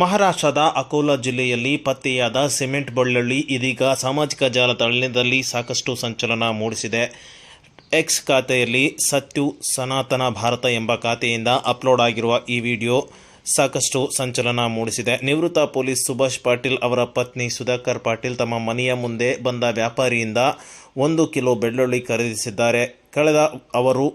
ಮಹಾರಾಷ್ಟ್ರದ ಅಕೋಲಾ ಜಿಲ್ಲೆಯಲ್ಲಿ ಪತ್ತೆಯಾದ ಸಿಮೆಂಟ್ ಬೆಳ್ಳುಳ್ಳಿ ಇದೀಗ ಸಾಮಾಜಿಕ ಜಾಲತಾಣದಲ್ಲಿ ಸಾಕಷ್ಟು ಸಂಚಲನ ಮೂಡಿಸಿದೆ. ಎಕ್ಸ್ ಖಾತೆಯಲ್ಲಿ ಸತ್ಯು ಸನಾತನ ಭಾರತ ಎಂಬ ಖಾತೆಯಿಂದ ಅಪ್ಲೋಡ್ ಆಗಿರುವ ಈ ವಿಡಿಯೋ ಸಾಕಷ್ಟು ಸಂಚಲನ ಮೂಡಿಸಿದೆ. ನಿವೃತ್ತ ಪೊಲೀಸ್ ಸುಭಾಷ್ ಪಾಟೀಲ್ ಅವರ ಪತ್ನಿ ಸುಧಾಕರ್ ಪಾಟೀಲ್ ತಮ್ಮ ಮನೆಯ ಮುಂದೆ ಬಂದ ವ್ಯಾಪಾರಿಯಿಂದ ಒಂದು ಕಿಲೋ ಬೆಳ್ಳುಳ್ಳಿ ಖರೀದಿಸಿದ್ದಾರೆ. ಕಳೆದ ಅವರು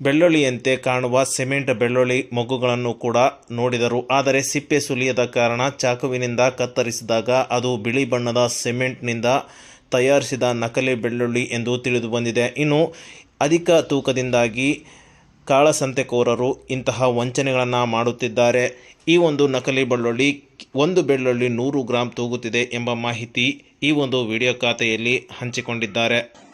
ಬೆಳ್ಳುಳ್ಳಿಯಂತೆ ಕಾಣುವ ಸಿಮೆಂಟ್ ಬೆಳ್ಳುಳ್ಳಿ ಮೊಗ್ಗುಗಳನ್ನು ಕೂಡ ನೋಡಿದರು. ಆದರೆ ಸಿಪ್ಪೆ ಸುಲಿಯದ ಕಾರಣ ಚಾಕುವಿನಿಂದ ಕತ್ತರಿಸಿದಾಗ ಅದು ಬಿಳಿ ಬಣ್ಣದ ಸಿಮೆಂಟ್ನಿಂದ ತಯಾರಿಸಿದ ನಕಲಿ ಬೆಳ್ಳುಳ್ಳಿ ಎಂದು ತಿಳಿದು ಬಂದಿದೆ. ಇನ್ನು ಅಧಿಕ ತೂಕದಿಂದಾಗಿ ಕಾಳಸಂತೆಕೋರರು ಇಂತಹ ವಂಚನೆಗಳನ್ನು ಮಾಡುತ್ತಿದ್ದಾರೆ. ಈ ಒಂದು ನಕಲಿ ಬೆಳ್ಳುಳ್ಳಿ, ಒಂದು ಬೆಳ್ಳುಳ್ಳಿ ನೂರು ಗ್ರಾಂ ತೂಗುತ್ತಿದೆ ಎಂಬ ಮಾಹಿತಿ ಈ ಒಂದು ವಿಡಿಯೋ ಖಾತೆಯಲ್ಲಿ ಹಂಚಿಕೊಂಡಿದ್ದಾರೆ.